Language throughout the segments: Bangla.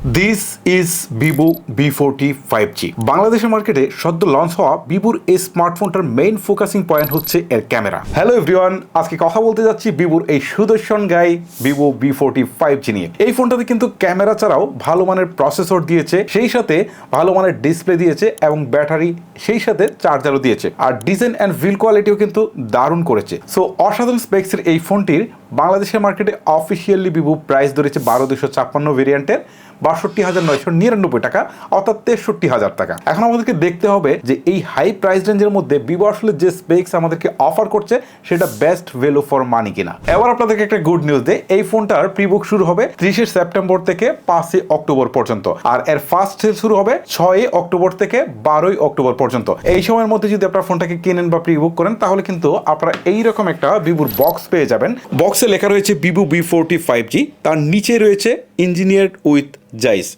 This is Vivo V forty five G বাংলাদেশের মার্কেটে সদ্য লঞ্চ হওয়া ভিভোর এই স্মার্টফোনটার মেইন ফোকাসিং পয়েন্ট হচ্ছে এর ক্যামেরা হ্যালো এভরিওয়ান আজকে কথা বলতে যাচ্ছি ভিভোর এই সুদর্শন guy Vivo V forty five G নিয়ে। এই ফোনটাতে কিন্তু ক্যামেরা ছাড়াও ভালো মানের প্রসেসর দিয়েছে, সেই সাথে ভালো মানের ডিসপ্লে দিয়েছে এবং ব্যাটারি সেই সাথে চার্জারও দিয়েছে। আর ডিজাইন অ্যান্ড ভিল কোয়ালিটিও কিন্তু দারুণ করেছে। সো অসাধারণ স্পেক্সের এই ফোনটির বাংলাদেশের মার্কেটে অফিসিয়ালি ভিভো প্রাইস ধরেছে বারো দুশো ছাপ্পান্ন ভেরিয়েন্টের বাষট্টি হাজার নয়শো নিরানব্বই টাকা, অর্থাৎ তেষট্টি হাজার টাকা। এখন আমাদেরকে দেখতে হবে যে এই হাই প্রাইস রেঞ্জের মধ্যে ভিভো আসলে যে স্পেক্স আমাদেরকে অফার করছে, সেটা বেস্ট ভ্যালু ফর মানি কিনা। এবার আপনাদেরকে একটা গুড নিউজ দেয় এই ফোনটার প্রিবুক শুরু হবে ত্রিশে সেপ্টেম্বর থেকে পাঁচই অক্টোবর পর্যন্ত, আর এর ফার্স্ট সেল শুরু হবে ছয়ই অক্টোবর থেকে বারোই অক্টোবর পর্যন্ত। এই সময়ের মধ্যে যদি আপনার ফোনটাকে কিনেন বা প্রিবুক করেন, তাহলে কিন্তু আপনারা এইরকম একটা ভিভোর বক্স পেয়ে যাবেন। বক্সে লেখা রয়েছে Vivo V forty five G তার নিচে রয়েছে ইঞ্জিনিয়ার্ড উইথ জাইস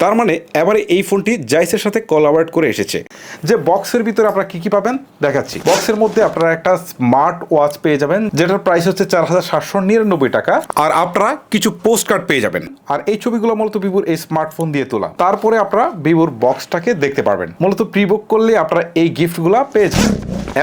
তার মানে এবারে এই ফোনটি জাইসের সাথে কোলাবরেট করে এসেছে। যে বক্সের ভিতরে আপনারা কি কি পাবেন? দেখাচ্ছি। বক্সের মধ্যে আপনারা একটা স্মার্ট ওয়াচ পেয়ে যাবেন, যেটার প্রাইস হচ্ছে চার হাজার সাতশো নিরানব্বই টাকা। আর আপনারা কিছু পোস্ট কার্ড পেয়ে যাবেন। আর এই ছবিগুলো মূলত ভিভোর এই স্মার্টফোন দিয়ে তোলা। তারপরে আপনারা ভিভোর বক্সটাকে দেখতে পারবেন। মূলত প্রি বুক করলে আপনারা এই গিফটগুলো পেয়ে যাবেন।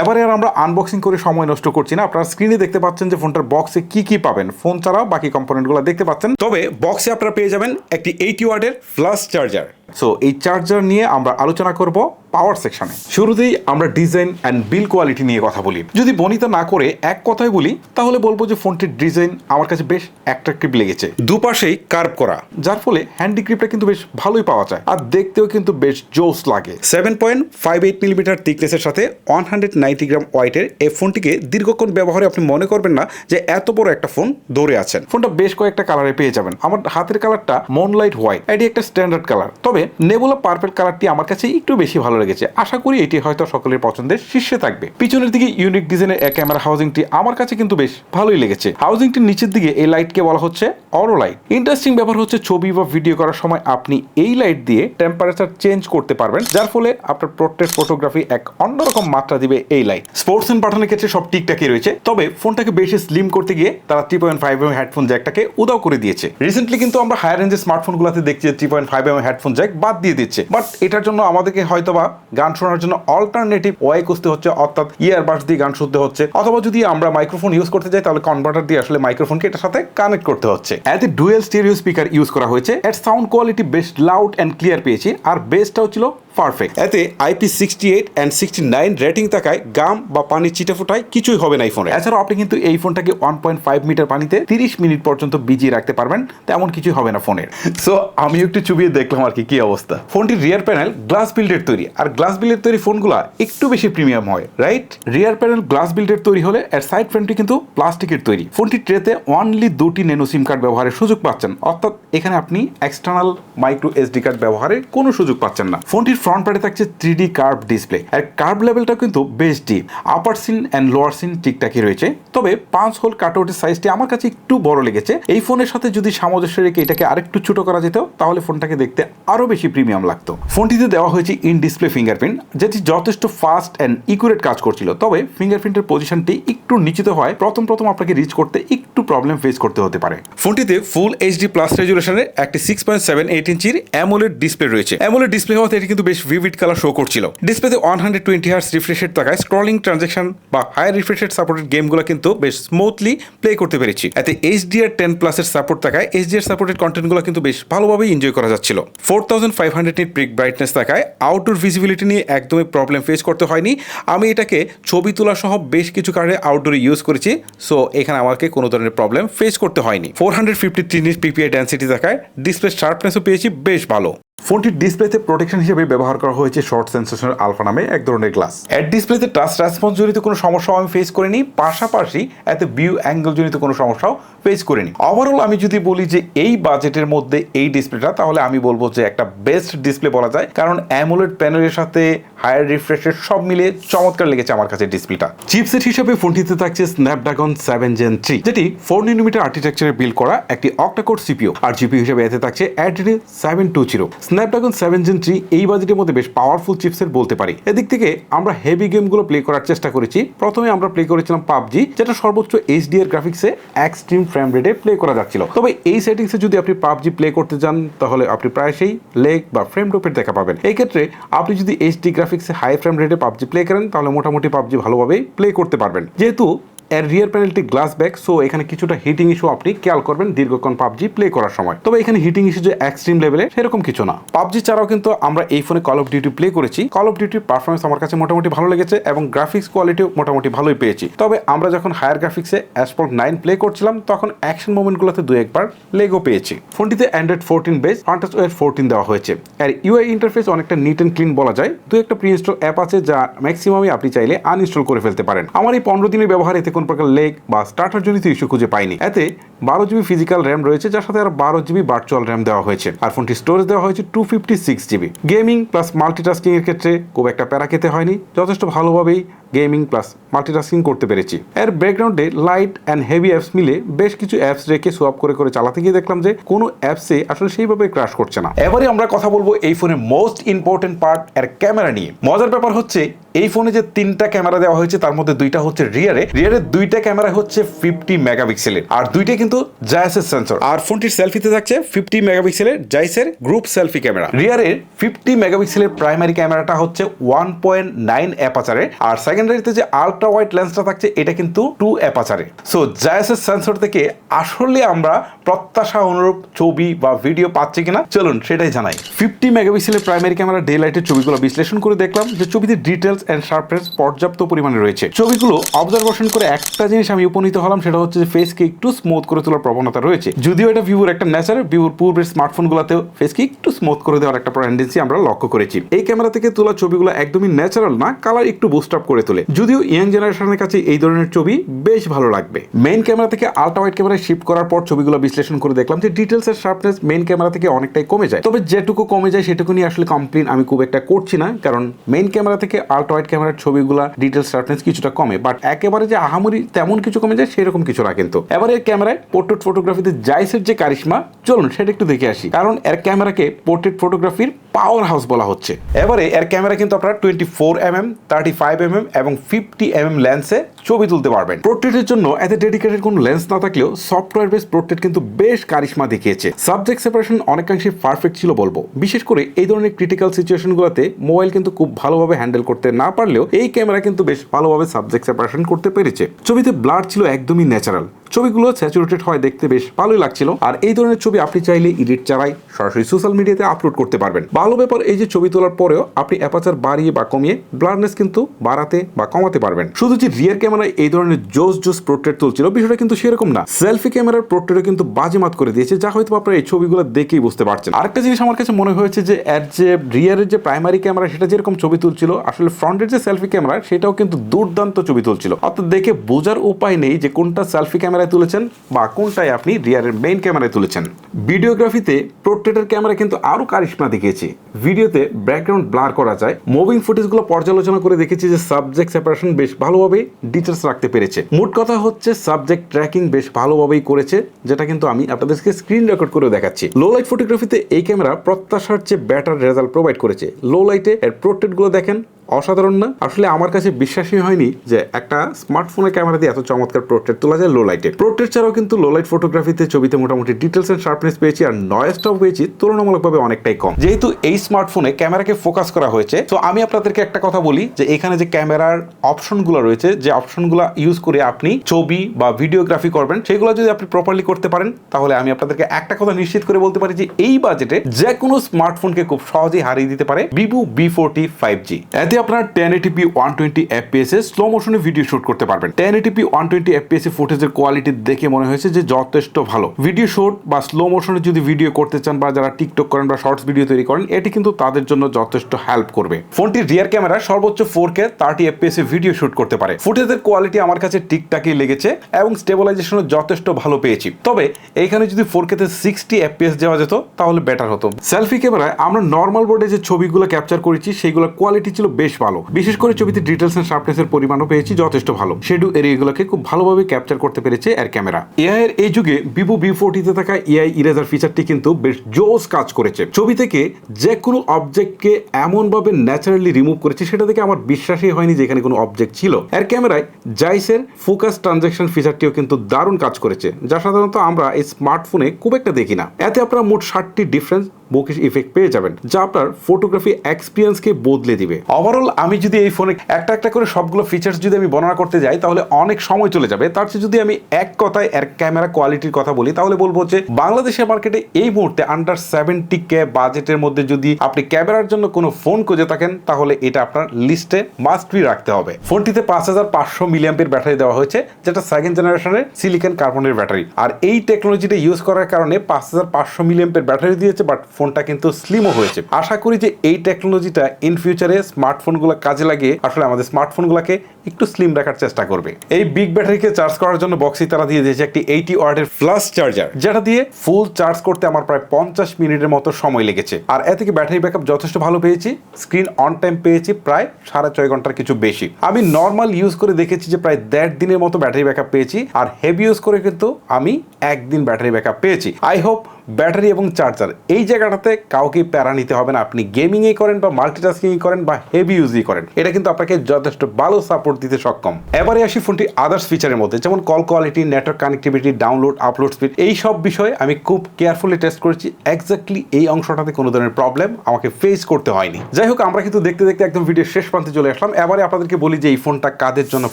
এবারে আর আমরা আনবক্সিং করে সময় নষ্ট করছি না। আপনারা স্ক্রিনে দেখতে পাচ্ছেন যে ফোনটার বক্সে কি কি পাবেন। ফোন ছাড়াও বাকি কম্পোনেন্টগুলো দেখতে পাচ্ছেন। তবে বক্সে আপনারা পেয়ে যাবেন একটি এইট ওয়ার্ডের ফ্লাস চার্জার সো এই চার্জার নিয়ে আমরা আলোচনা করব পাওয়ার সেকশনে শুরুতেই আমরা ডিজাইন অ্যান্ড বিল কোয়ালিটি নিয়ে কথা বলি। যদি বনিতা না করে এক কথায় বলি, তাহলে বলব যে ফোনটির ডিজাইন আমার কাছে বেশ অ্যাট্রাকটিভ লেগেছে। দুপাশেই কার্ভ করা, যার ফলে হ্যান্ডিক্রিপটা কিন্তু বেশ ভালোই পাওয়া যায়। আর দেখতেও কিন্তু বেশ জোস লাগে। Seven point five eight millimetre থিকনেসের সাথে ওয়ান হান্ড্রেড নাইনটি গ্রাম ওয়াইটের এই ফোনটিকে দীর্ঘক্ষণ ব্যবহারে আপনি মনে করবেন না যে এত বড় একটা ফোন ধরে আছেন। ফোনটা বেশ কয়েকটা কালারে পেয়ে যাবেন। আমার হাতের কালারটা মনলাইট হোয়াইট এটি একটা স্ট্যান্ডার্ড কালার তবে নেবুলা পার্পেল কালারটি আমার কাছে একটু বেশি ভালো লেগেছে। আশা করি এটি হয়তো সকলের পছন্দের শীর্ষে থাকবে। পিছনের দিকে ইউনিক ডিজাইনের এক ক্যামেরা হাউজিংটি আমার কাছে কিন্তু বেশ ভালোই লেগেছে। হাউজিংটির নিচের দিকে এই লাইটকে বলা হচ্ছে অরো লাইট ইন্টারেস্টিং ব্যাপার হচ্ছে, ছবি বা ভিডিও করার সময় আপনি এই লাইট দিয়ে টেম্পারেচার চেঞ্জ করতে পারবেন, যার ফলে আপনার পোর্ট্রেট ফটোগ্রাফি এক অন্যরকম মাত্রা দিবে এই লাইট স্পোর্টস এন্ড পাঠানোর ক্ষেত্রে সব ঠিকঠাকই রয়েছে, তবে ফোনটাকে বেশি স্লিম করতে গিয়ে তারা three point five M headphone জ্যাকটাকে উদাও করে দিয়েছে। রিসেন্টলি কিন্তু আমরা হায়ার রেঞ্জের স্মার্টফোনগুলোতে দেখছি three point five M headphone jack বাদ দিয়ে দিচ্ছে। বাট এটার জন্য আমাদেরকে হয়তোবা গান শোনার জন্য অল্টারনেটিভ ওয়াই খুঁজতে হচ্ছে, অর্থাৎ ইয়ারবাডস দিয়ে গান শুনতে হচ্ছে। অথবা যদি আমরা মাইক্রোফোন ইউজ করতে যাই, তাহলে কনভার্টার দিয়ে আসলে মাইক্রোফোনকে এটার সাথে কানেক্ট করতে হচ্ছে। এতে ডুয়েল স্টেরিও স্পিকার ইউজ করা হয়েছে, এর sound quality best loud and clear পেয়েছি। আর বেসটাও ছিল পারফেক্ট এতে IP sixty eight and sixty nine rating থাকায় গাম বা পানির চিটে ফোটায় কিছুই হবে না এই ফোনে এছাড়াও আপনি কিন্তু এই ফোনটাকে ওয়ান পয়েন্ট ফাইভ মিটার পানিতে তিরিশ মিনিট পর্যন্ত বিজিয়ে রাখতে পারবেন, তেমন কিছুই হবে না ফোনের সো আমি একটু চুবিয়ে দেখলাম আর কি কি অবস্থা। ফোনটির রিয়ার প্যানেল গ্লাস বিল্ডের তৈরি, আর গ্লাস বিল্ডের তৈরি ফোনগুলো একটু বেশি প্রিমিয়াম হয় রাইট রিয়ার প্যানেল গ্লাস বিল্ডের তৈরি হলে এর সাইড ফ্রেমটি কিন্তু প্লাস্টিকের তৈরি। ফোনটি ট্রেতে অনলি দুটি নেনো সিম কার্ড ব্যবহারের সুযোগ পাচ্ছেন, অর্থাৎ এখানে আপনি এক্সটার্নাল মাইক্রো এসডি কার্ড ব্যবহারের কোনো সুযোগ পাচ্ছেন না। ফোনটির ফ্রন্ট প্যাডে থাকছে থ্রি ডি কার্ভ ডিসপ্লে আর কার্ভ লেভেলটা কিন্তু বেশ deep upper chin and lower chin ঠিকঠাকই রয়েছে। তবে পাঁচ হোল কাটআউটের সাইজটি আমার কাছে একটু বড় লেগেছে। এই ফোনের সাথে যদি সামঞ্জস্য রেখে এটাকে আরেকটু ছোট করা যেত, তাহলে ফোনটাকে দেখতে আরও বেশি প্রিমিয়াম লাগতো। ফোনটিতে দেওয়া হয়েছে ইন ডিসপ্লে ফিঙ্গারপ্রিন্ট যেটি যথেষ্ট ফাস্ট অ্যান্ড ইকুরেট কাজ করছিল। তবে ফিঙ্গারপ্রিন্টের পজিশনটি একটু নিচিত হয়, প্রথম প্রথম আপনাকে রিচ করতে একটু প্রবলেম ফেস করতে হতে পারে। ফোনটিতে ফুল এইচডি প্লাস রেজুলেশনের একটি সিক্স পয়েন্ট সেভেন এইট ইঞ্চির অ্যামোলেড ডিসপ্লে রয়েছে। অ্যামোলেড ডিসপ্লে হওয়াতে এটি কিন্তু বেশ ভিভিড কালার শো করছিল। ডিসপ্লেতে ওয়ান হান্ড্রেড টোয়েন্টি হার্স রিফ্রেশের টাকায় স্ক্রলিং ট্রানজেকশন বা হায়ার রিফ্রেশের সাপোর্টেড গেমগুলো কিন্তু বেশ স্মুথলি প্লে করতে পেরেছি। এতে এইচডিআর টেন প্লাসের সাপোর্ট থাকায় এইচডিআর সাপোর্টেড কন্টেন্টগুলো কিন্তু বেশ ভালোভাবেই এনজয় করা যাচ্ছিল। Four thousand five hundred nit peak brightness থাকায় আউটডোর ভিজিবিলিটি নিয়ে একদমই প্রবলেম ফেস করতে হয়নি। আমি এটাকে ছবি তোলা সহ বেশ কিছু কারণে আউটডোরে ইউজ করেছি সো এখানে আমাকে কোনো ধরনের প্রবলেম ফেস করতে হয়নি। Four hundred fifty three nit PPI density থাকায় ডিসপ্লে শার্পনেসও পেয়েছি, বেশ ভালো। ফোনটির ডিসপ্লেতে প্রোটেকশন হিসেবে ব্যবহার করা হয়েছে শর্ট সেন্সেশন আলফা নামে এক ধরনের গ্লাস এর ডিসপ্লেতে টাচ রেসপন্স জনিত কোনো সমস্যাও আমি ফেস করিনি, পাশাপাশি এত ভিউ অ্যাঙ্গেল জনিত কোনো সমস্যাও ফেস করিনি। ওভারঅল আমি যদি বলি যে এই বাজেটের মধ্যে এই ডিসপ্লেটা তাহলে আমি বলব যে একটা বেস্ট ডিসপ্লে বলা যায়, কারণ অ্যামোলেড প্যানেলের সাথে হায়ার রিফ্রেশের সব মিলে চমৎকার লেগেছে আমার কাছে ডিসপ্লেটা চিপসেট হিসেবে ফোনটিতে থাকছে স্ন্যাপড্রাগন সেভেন জেন থ্রি যেটি ফোর নিনোমিটার আর্কিটেকচারে বিল্ড করা একটি অক্টাকোর সিপিও আর জিপিও হিসেবে এতে থাকছে Adreno seven two zero Snapdragon seven gen three এই বাজেটের মধ্যে বেশ পাওয়ারফুল চিপসেট বলতে পারি। এদিক থেকে আমরা হেভি গেমগুলো প্লে করার চেষ্টা করেছি। প্রথমে আমরা প্লে করেছিলাম পাবজি, যেটা সর্বোচ্চ এইচডি এর গ্রাফিক্সে এক্সট্রিম ফ্রেম রেটে প্লে করা যাচ্ছিল। তবে এই সেটিংসে যদি আপনি পাবজি প্লে করতে চান তাহলে আপনি প্রায়শই লেগ বা ফ্রেম ড্রপের দেখা পাবেন। এই ক্ষেত্রে আপনি যদি এইচডি গ্রাফিক্সে হাই ফ্রেম রেটে পাবজি প্লে করেন, তাহলে মোটামুটি পাবজি ভালোভাবেই প্লে করতে পারবেন। যেহেতু এর রিয়ার প্যানেলটি গ্লাস ব্যাক সো এখানে কিছুটা হিটিং ইস্যু আপনি খেয়াল করবেন দীর্ঘক্ষণ পাবজি প্লে করার সময়। তবে এখানে হিটিং ইস্যু যে এক্সট্রিম লেভেলে সেরকম কিছু না। পাবজি ছাড়াও কিন্তু আমরা এই ফোনে কল অফ ডিউটি প্লে করেছি। কল অফ ডিউটির পারফরমেন্স আমার কাছে মোটামুটি ভালো লেগেছে এবং গ্রাফিক্স কোয়ালিটিও মোটামুটি ভালোই পেয়েছি। তবে আমরা যখন হায়ার গ্রাফিক্সে অ্যাসপল নাইন প্লে করছিলাম, তখন অ্যাকশন মোমেন্টগুলোতে দু একবার লেগও পেয়েছি। ফোনটিতে Android fourteen base Funtouch OS fourteen দেওয়া হয়েছে। আর ইউআই ইন্টারফেস অনেকটা নিট অ্যান্ড ক্লিন বলা যায়। দু একটা প্রি ইনস্টল অ্যাপ আছে যা ম্যাক্সিমামই আপনি চাইলে আনইনস্টল করে ফেলতে পারেন। আমার এই পনেরো দিনের ব্যবহার এতে কোন প্রকার লেগ বা স্টার্টার জনিত ইস্যু খুঁজে পাইনি। এতে বারো জিবি ফিজিক্যাল র্যাম রয়েছে, যার সাথে আর বারো জিবি ভার্চুয়াল র্যাম দেওয়া হয়েছে। আর ফোনটি স্টোরেজ দেওয়া হয়েছে two fifty six GB gaming plus multitasking এর ক্ষেত্রে খুব একটা প্যারা খেতে হয়নি। যথেষ্ট ভালোভাবেই গেমিং প্লাস মাল্টিটাস্কিং করতে পেরেছি। এর ব্যাকগ্রাউন্ডে লাইট অ্যান্ড হেভি অ্যাপস মিলে বেশ কিছু অ্যাপস রেখে সোয়াপ করে করে চালাতে গিয়ে দেখলাম যে কোনো অ্যাপসে আসলে সেইভাবে ক্রাশ করছে না। এবারে আমরা কথা বলব এই ফোনের মোস্ট ইম্পর্টেন্ট পার্ট এর ক্যামেরা নিয়ে। মজার ব্যাপার হচ্ছে এই ফোনে যে তিনটা ক্যামেরা দেওয়া হয়েছে তার মধ্যে দুইটা হচ্ছে রিয়ারে। রিয়ারের দুইটা ক্যামেরা হচ্ছে ফিফটি মেগাপিক্সেলের আর দুইটা কিন্তু জায়াসের সেন্সর। আর ফোনটির সেলফিতে থাকছে ফিফটি মেগাপিক্সেলের জাইসের গ্রুপ সেলফি ক্যামেরা। রিয়ারের ফিফটি মেগাপিক্সেলের প্রাইমারি ক্যামেরাটা হচ্ছে ওয়ান পয়েন্ট নাইন অ্যাপাচারে আর সেকেন্ডারিতে যে আলট্রা ওয়াইড লেন্সটা থাকছে, এটা কিন্তু টু অ্যাপাচারে সো জায়াসের সেন্সর থেকে আসলে আমরা প্রত্যাশা অনুরূপ ছবি বা ভিডিও পাচ্ছি কিনা, চলুন সেটাই জানাই। ফিফটি মেগাপিক্সেলের প্রাইমারি ক্যামেরা ডে লাইটের ছবিগুলো বিশ্লেষণ করে দেখলাম যে ছবিতে ডিটেলস অ্যান্ড শার্পনেস পর্যাপ্ত পরিমাণে রয়েছে। ছবিগুলো অবজারভেশন করে একটা জিনিস আমি উপনীত হলাম, সেটা হচ্ছে যে ফেসকে একটু স্মুথ করে তোলার প্রবণতা রয়েছে। যদিও এটা ভিভোর একটা ন্যাচার ভিভোর পূর্বের স্মার্টফোনগুলোতেও ফেসকে একটু স্মুথ করে দেওয়ার একটা টেন্ডেন্সি আমরা লক্ষ্য করেছি। এই ক্যামেরা থেকে তোলা ছবিগুলো একদমই ন্যাচারাল না কালার একটু বুস্ট আপ করে তোলে। যদিও ইয়াং জেনারেশনের কাছে এই ধরনের ছবি বেশ ভালো লাগবে। মেইন ক্যামেরা থেকে আলট্রা ওয়াইড ক্যামেরায় শিফট করার পর ছবিগুলো বিশ্লেষণ করে দেখলাম যে ডিটেলস এর শার্পনেস মেইন ক্যামেরা থেকে অনেকটাই কমে যায়। তবে যেটুকু কমে যায় সেটুকু নিয়ে আসলে কমপ্লেন আমি খুব একটা করছি না, কারণ মেইন ক্যামেরা থেকে আলট্রা ওয়াইড ক্যামেরার ছবিগুলো ডিটেলস শার্পনেস কিছুটা কমে বাট একেবারে যে আহামরি তেমন কিছু কমে যায় সেরকম কিছু না কিন্তু। এবার এর ক্যামেরায় পোর্ট্রেট ফটোগ্রাফিতে জাইসের যে কারিশমা, চলুন সেটা একটু দেখে আসি। কারণ এর ক্যামেরাকে পোর্ট্রেট ফটোগ্রাফির পাওয়ার হাউস বলা হচ্ছে। এবারে এর ক্যামেরা কিন্তু আপনারা twenty four M M thirty five M M এবং ফিফটি এম এম লেন্সে ছবি তুলতে পারবেন। পোর্ট্রেটের জন্য এত ডেডিকেটেড কোনো লেন্স না থাকলেও সফটওয়্যার বেস পোর্ট্রেট কিন্তু বেশ কারিশমা দেখিয়েছে। সাবজেক্ট সেপারেশন অনেকাংশে পারফেক্ট ছিল বলব। বিশেষ করে এই ধরনের ক্রিটিক্যাল সিচুয়েশনগুলোতে মোবাইল কিন্তু খুব ভালোভাবে হ্যান্ডেল করতে না পারলেও এই ক্যামেরা কিন্তু বেশ ভালোভাবে সাবজেক্ট সেপারেশন করতে পেরেছে। ছবিতে ব্লার ছিল একদমই ন্যাচারাল ছবিগুলো স্যাচুরেটেড হয় দেখতে বেশ ভালোই লাগছিল। আর এই ধরনের ছবি আপনি চাইলে এডিট চালাই সরাসরি সোশ্যাল মিডিয়াতে আপলোড করতে পারবেন। ভালো ব্যাপার এই যে ছবি তোলার পরেও আপনি অ্যাপাচার বাড়িয়ে বা কমিয়ে ব্লারনেস কিন্তু বাড়াতে বা কমাতে পারবেন। শুধু যে রিয়ার ক্যামেরায় এই ধরনের জোস জোস পোর্ট্রেট তুলছিল, বিষয়টা কিন্তু সেরকম না। সেলফি ক্যামেরার পোর্ট্রেটও কিন্তু বাজিমাত করে দিয়েছে, যা হয়তো আপনারা এই ছবিগুলো দেখেই বুঝতে পারছেন। আরেকটা জিনিস আমার কাছে মনে হয়েছে যে এর যে রিয়ারের যে প্রাইমারি ক্যামেরা সেটা যেরকম ছবি তুলছিল, আসলে ফ্রন্টের যে সেলফি ক্যামেরা সেটাও কিন্তু দুর্দান্ত ছবি তুলছিল। অর্থাৎ দেখে বোঝার উপায় নেই যে কোনটা সেলফি ক্যামেরায় তুলেছেন বা কোনটায় আপনি রিয়ারের মেইন ক্যামেরায় তুলেছেন। ভিডিওগ্রাফিতে পোর্ট্রেটের ক্যামেরা কিন্তু আরও কারিশমা দেখিয়েছে। ভিডিওতে ব্যাকগ্রাউন্ড ব্লার করা যায়। মুভিং ফুটেজগুলো পর্যালোচনা করে দেখেছি যে সাবজেক্ট সেপারেশন বেশ ভালোভাবে ডিটেলস রাখতে পেরেছে। মোট কথা হচ্ছে সাবজেক্ট ট্র্যাকিং বেশ ভালোভাবেই করেছে, যেটা কিন্তু আমি আপনাদেরকে স্ক্রিন রেকর্ড করে দেখাচ্ছি। লো লাইট ফটোগ্রাফিতে এই ক্যামেরা প্রত্যাশার চেয়ে বেটার রেজাল্ট প্রোভাইড করেছে। লো লাইটে এর পোর্ট্রেটগুলো দেখেন অসাধারণ না? আসলে আমার কাছে বিশ্বাসই হয়নি যে একটা স্মার্টফোনের ক্যামেরা দিয়ে এত চমৎকার পোর্ট্রেট তোলা যায় লো লাইটে পোর্ট্রেট ছাড়াও কিন্তু লো লাইট ফটোগ্রাফিতে ছবিতে মোটামুটি ডিটেলস এন্ড শার্পনেস পেয়েছি আর নয়েজটাও পেয়েছি, তুলনামূলকভাবে অনেকটাই কম। যেহেতু এই স্মার্টফোনে ক্যামেরাকে ফোকাস করা হয়েছে, তো আমি আপনাদেরকে একটা কথা বলি যে এখানে যে ক্যামেরার অপশনগুলো রয়েছে, যে অপশনগুলো ইউজ করে আপনি ছবি বা ভিডিওগ্রাফি করবেন, সেগুলো যদি আপনি প্রপারলি করতে পারেন, তাহলে আমি আপনাদেরকে একটা কথা নিশ্চিত করে বলতে পারি যে এই বাজেটে যে কোনো স্মার্টফোনকে খুব সহজেই হারিয়ে দিতে পারে Vivo B forty five G এতে আপনার ten eighty P one twenty FPS slow মোশনে video shoot করতে পারবেন। Ten eighty P one twenty FPS ফুটেজের quality দেখে মনে হয়েছে যে যথেষ্ট ভালো। ভিডিও শুট বা স্লো মোশনে যদি ভিডিও করতে চান বা যারা টিকটক করেন বা শর্টস ভিডিও তৈরি করেন, এটি কিন্তু তাদের জন্য যথেষ্ট হেল্প করবে। ফোনটির রিয়ার ক্যামেরা সর্বোচ্চ ফোর কে থার্টি এফপিএস এ ভিডিও শুট করতে পারে। ফুটেজের কোয়ালিটি আমার কাছে ঠিকঠাকই লেগেছে এবং স্টেবিলাইজেশনও যথেষ্ট ভালো পেয়েছি। তবে এইখানে যদি ফোর কে তে সিক্সটি এফপিএস দেওয়া যেত, তাহলে বেটার হতো। সেলফি ক্যামেরায় আমরা নর্মাল বোর্ডে যে ছবিগুলো ক্যাপচার করেছি, সেইগুলোর কোয়ালিটি ছিল বেশ ভালো। বিশেষ করে ছবিতে ডিটেলস এন্ড শার্পনেসের পরিমাণও পেয়েছি, যথেষ্ট ভালো। শেডু এরিয়াগুলোকে খুব ভালোভাবে ক্যাপচার করতে পেরেছে এর ক্যামেরা এআই এর এই যুগে ভিভো বি ফোরটিতে থাকা এআই ইরেজার ফিচারটি কিন্তু বেশ জোস কাজ করেছে। ছবি থেকে যে কোনো অবজেক্টকে এমনভাবে ন্যাচারালি রিমুভ করেছে, সেটা থেকে আমার বিশ্বাসই হয়নি যে এখানে কোনো অবজেক্ট ছিল। এর ক্যামেরায় জাইসের ফোকাস ট্রানজ্যাকশন ফিচারটিও কিন্তু দারুণ কাজ করেছে, যা সাধারণত আমরা এই স্মার্টফোনে খুব একটা দেখি না। এতে আপনারা মোট ষাটটি ডিফারেন্স বুকিশ ইফেক্ট পেয়ে যাবেন, যা আপনার ফটোগ্রাফি এক্সপিরিয়েন্সকে বদলে দিবে। ওভারঅল আমি যদি এই ফোনে একটা একটা করে সবগুলো ফিচার্স যদি আমি বর্ণনা করতে যাই, তাহলে অনেক সময় চলে যাবে। তার চেয়ে যদি আমি এক কথায় এর ক্যামেরা কোয়ালিটির কথা বলি, তাহলে বলব যে বাংলাদেশের মার্কেটে এই মুহূর্তে আন্ডার সেভেন্টি কে বাজেটের মধ্যে যদি আপনি ক্যামেরার জন্য কোনো ফোন খুঁজে থাকেন, তাহলে এটা আপনার লিস্টে মাস্ট মাস্টলি রাখতে হবে। ফোনটিতে পাঁচ হাজার পাঁচশো মিলিয়াম্পের ব্যাটারি দেওয়া হয়েছে, যেটা সেকেন্ড জেনারেশনের সিলিকন কার্বনের ব্যাটারি আর এই টেকনোলজিটা ইউজ করার কারণে পাঁচ হাজার পাঁচশো মিলিয়াম্পের ব্যাটারি দিয়েছে বাট ফোনটা কিন্তু স্লিমও হয়েছে। আশা করি যে এই টেকনোলজিটা ইন ফিউচারে স্মার্টফোনগুলো কাজে লাগিয়ে আসলে আমাদের স্মার্টফোনগুলোকে একটু স্লিম রাখার চেষ্টা করবে। এই বিগ ব্যাটারিকে চার্জ করার জন্য বক্সি তারা দিয়ে দিয়েছে একটি এইটি ওয়ার্ডের ফ্লাশ চার্জার যেটা দিয়ে ফুল চার্জ করতে আমার প্রায় পঞ্চাশ মিনিটের মতো সময় লেগেছে। আর এ থেকে ব্যাটারি ব্যাকআপ যথেষ্ট ভালো পেয়েছি স্ক্রিন অন টাইম পেয়েছি প্রায় সাড়ে ছয় ঘণ্টার কিছু বেশি। আমি নর্মাল ইউজ করে দেখেছি যে প্রায় দেড় দিনের মতো ব্যাটারি ব্যাকআপ পেয়েছি, আর হেভি ইউজ করে কিন্তু আমি একদিন ব্যাটারি ব্যাকআপ পেয়েছি। আই হোপ ব্যাটারি এবং চার্জার। এই জায়গাটাতে কাউকে প্যারা নিতে হবে না। আপনি গেমিংয়ে করেন বা মাল্টিটাস্কিং করেন বা হেভি ইউজই করেন। এটা কিন্তু আপনাকে যথেষ্ট ভালো সাপোর্ট দিতে সক্ষম। এবারে আসি ফোনটি আদার্স ফিচারের মধ্যে, যেমন call quality network connectivity download upload speed এই সব বিষয়ে আমি খুব কেয়ারফুলি টেস্ট করেছি। এক্স্যাক্টলি এই অংশটাতে কোনো ধরনের প্রবলেম আমাকে ফেস করতে হয়নি। যাই হোক, আমরা কিন্তু দেখতে দেখতে একদম ভিডিও শেষ প্রান্তে চলে আসলাম। এবারে আপনাদেরকে বলি যে এই ফোনটা কাদের জন্য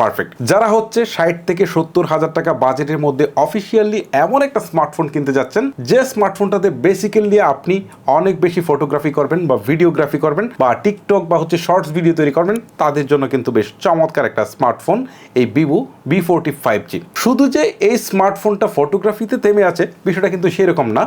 পারফেক্ট যারা হচ্ছে ষাট থেকে সত্তর হাজার টাকা বাজেটের মধ্যে অফিসিয়ালি এমন একটা স্মার্টফোন কিনতে যাচ্ছেন, যে স্মার্টফোনটাতে বেসিক্যালি আপনি অনেক বেশি ফটোগ্রাফি করবেন বা ভিডিওগ্রাফি করবেন বা টিকটক বা হচ্ছে শর্টস ভিডিও তৈরি করবেন, তাদের জন্য কিন্তু বেশ চমৎকার একটা স্মার্টফোন এই Vivo V forty five G শুধু যে এই স্মার্টফোনটা ফটোগ্রাফিতে থেমে আছে, বিষয়টা কিন্তু সেরকম না।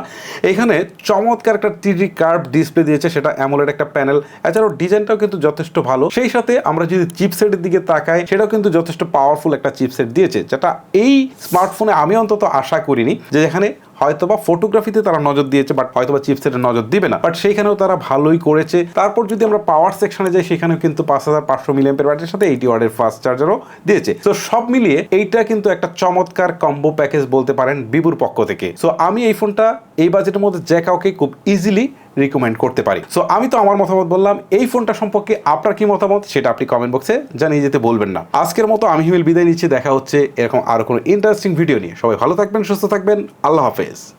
এখানে চমৎকার একটা থ্রি কার্ভ ডিসপ্লে দিয়েছে, সেটা অ্যামোলেড একটা প্যানেল এছাড়াও ডিজাইনটাও কিন্তু যথেষ্ট ভালো। সেই সাথে আমরা যদি চিপসেটের দিকে তাকাই, সেটাও কিন্তু যথেষ্ট পাওয়ারফুল একটা চিপসেট দিয়েছে, যেটা এই স্মার্টফোনে আমি অন্তত আশা করিনি যে এখানে হয়তোবা ফটোগ্রাফিতে তারা নজর দিয়েছে বাট হয়তোবা চিপসেটে নজর দিবে না। বাট সেইখানেও তারা ভালোই করেছে। তারপর যদি আমরা পাওয়ার সেকশনে যাই, সেখানেও কিন্তু পাঁচ হাজার পাঁচশো মিলিয়ামের ব্যাটারির সাথে এইটি ওয়ার্ডের ফাস্ট চার্জারও দিয়েছে। তো সব মিলিয়ে এইটা কিন্তু একটা চমৎকার কম্বো প্যাকেজ বলতে পারেন বিবুর পক্ষ থেকে। সো আমি এই ফোনটা এই বাজেটের মধ্যে যে কাউকে খুব ইজিলি রিকমেন্ড করতে পারি। সো আমি তো আমার মতামত বললাম, এই ফোনটা সম্পর্কে আপনার কি মতামত সেটা আপনি কমেন্ট বক্সে জানিয়ে যেতে বলবেন না। আজকের মতো আমি হিমেল বিদায় নিচ্ছি, দেখা হচ্ছে এরকম আরও কোনো ইন্টারেস্টিং ভিডিও নিয়ে। সবাই ভালো থাকবেন, সুস্থ থাকবেন, আল্লাহ হাফেজ।